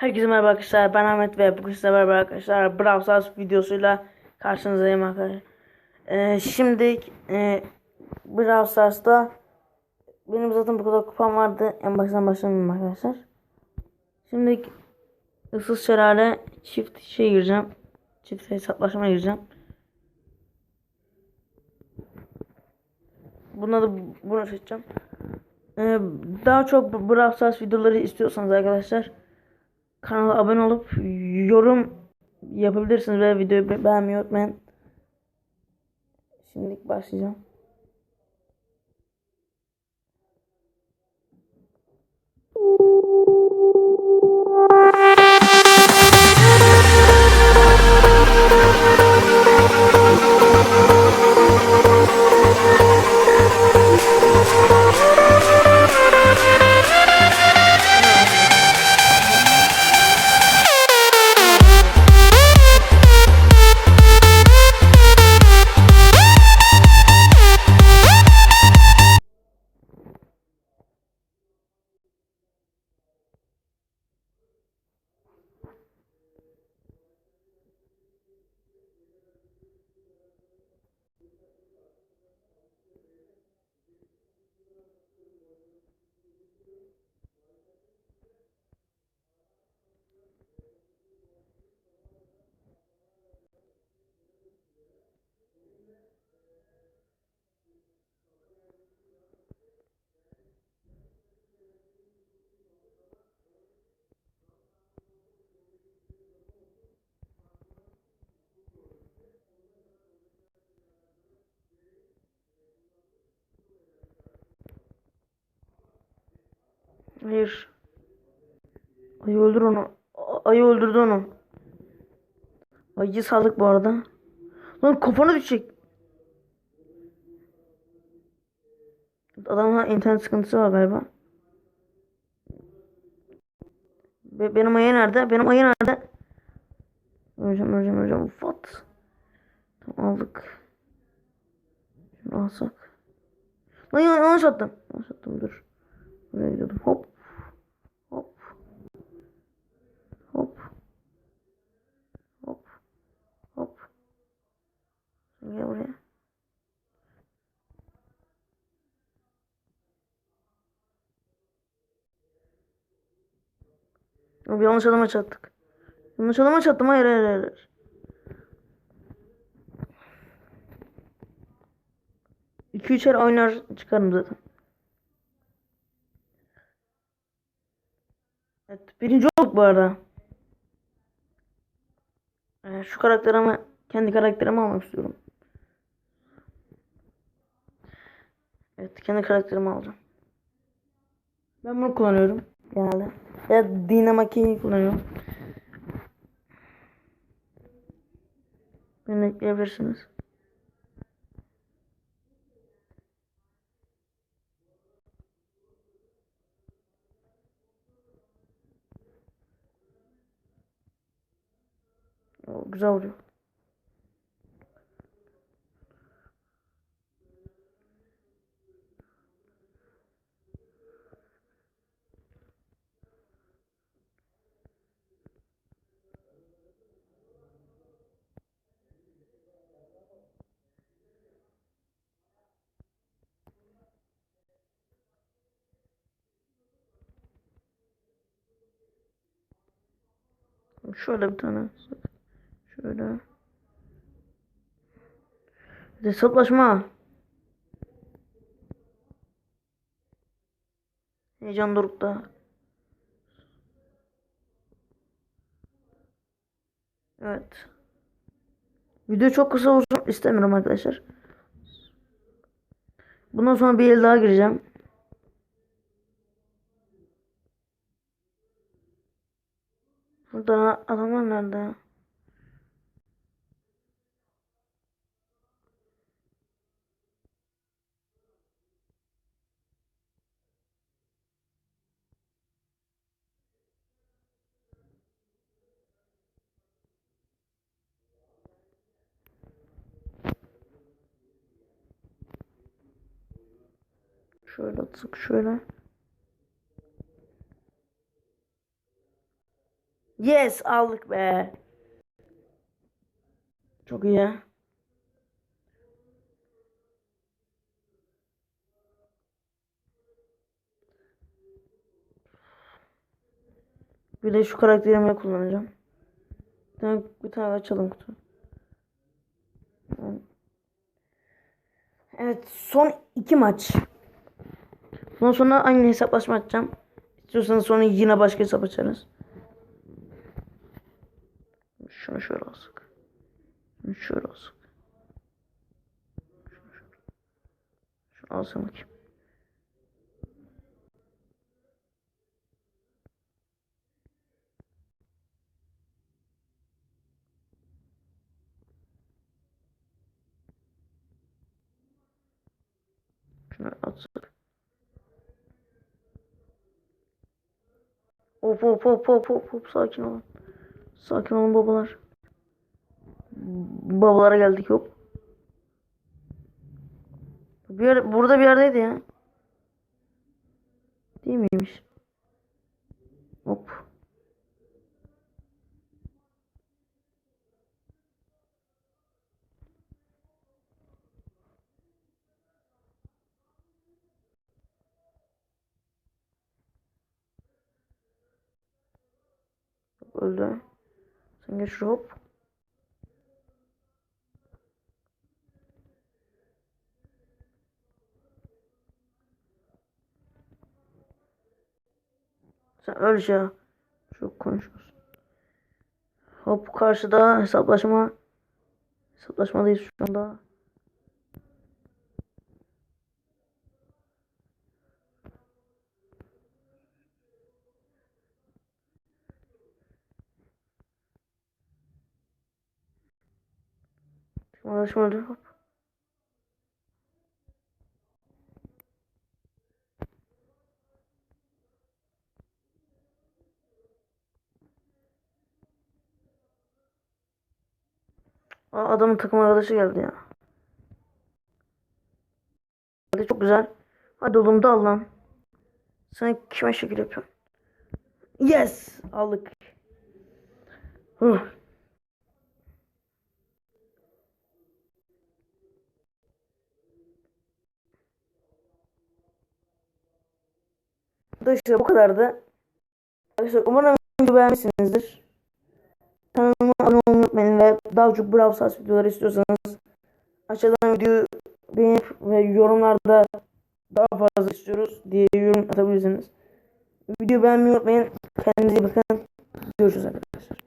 Herkese merhaba arkadaşlar. Ben Ahmet ve bugün sizlerle beraber arkadaşlar Brawl Stars videosuyla karşınızdayım arkadaşlar. Ee, şimdi e, Brawl Stars'ta benim zaten bu kadar kupam vardı. En baştan başlamayayım arkadaşlar. Şimdi ıssız şelale çift şey gireceğim. Çift hesaplaşma gireceğim. Buna da bunu seçeceğim. Ee, daha çok Brawl Stars videoları istiyorsanız arkadaşlar kanala abone olup yorum yapabilirsiniz ve videoyu be- beğenmeyi unutmayın. Şimdi başlayacağım. Hayır. Ayı öldür onu. Ayı öldürdü onu. Ayıyı saldık bu arada. Lan kafana düşecek. Adamın internet sıkıntısı var galiba. Be- benim ayı nerede? Benim ayı nerede? Öleceğim öleceğim öleceğim. What? Tamam aldık. Şunu alsak. Lan yan- yanlış attım. Yanlış attım dur. Buraya gidiyordum. Hop. Hop. Hop. Hop. Sen Gel buraya. Abi yanlış adama çattık. Yanlış adama çattım. Hayır hayır hayır. İki üçer oynar çıkarım zaten. Evet, birinci olduk bu arada. Ee, şu karakterimi kendi karakterimi almak istiyorum. Evet, kendi karakterimi alacağım. Ben bunu kullanıyorum genelde. Ya Dynamaki'yi kullanıyorum. Beni ekleyebilirsiniz. O, güzel oluyor. Şöyle bir tane. Şöyle. Hesaplaşma. Heyecan dorukta. Evet. Video çok kısa olsun istemiyorum arkadaşlar. Bundan sonra bir el daha gireceğim. Burada adamlar nerede? Şöyle atsak şöyle. Yes aldık be. Çok iyi. Bir de şu karakterimi kullanacağım. Bir tane, bir tane açalım kutu. Evet son iki maç. Bundan sonra aynı hesaplaşma açacağım. İstiyorsanız sonra yine başka hesap açarız. Şunu şöyle alsak. Şunu şöyle alsak. Şunu şöyle. Şunu alsam bakayım. Şunu atsak. Hop hop hop hop hop hop sakin olun. Sakin olun babalar. Babalara geldik hop. Bir yer, burada bir yerdeydi ya. Değil miymiş? Hop. Öldü. Sen geç şuraya hop. Sen öl ya. Çok konuşuyorsun. Hop karşıda hesaplaşma. Hesaplaşmadayız şu anda. Öldü hop. Aa, adamın takım arkadaşı geldi ya. Hadi çok güzel. Hadi oğlum dal lan. Sen kime şekil yapıyorsun? Yes! Aldık. Huh. Arkadaşlar bu kadardı. Arkadaşlar umarım videoyu beğenmişsinizdir. Kanalıma abone olmayı unutmayın ve daha çok Brawl Stars videoları istiyorsanız aşağıdan videoyu beğenip ve yorumlarda daha fazla istiyoruz diye yorum atabilirsiniz. Videoyu beğenmeyi unutmayın. Kendinize iyi bakın. Görüşürüz arkadaşlar.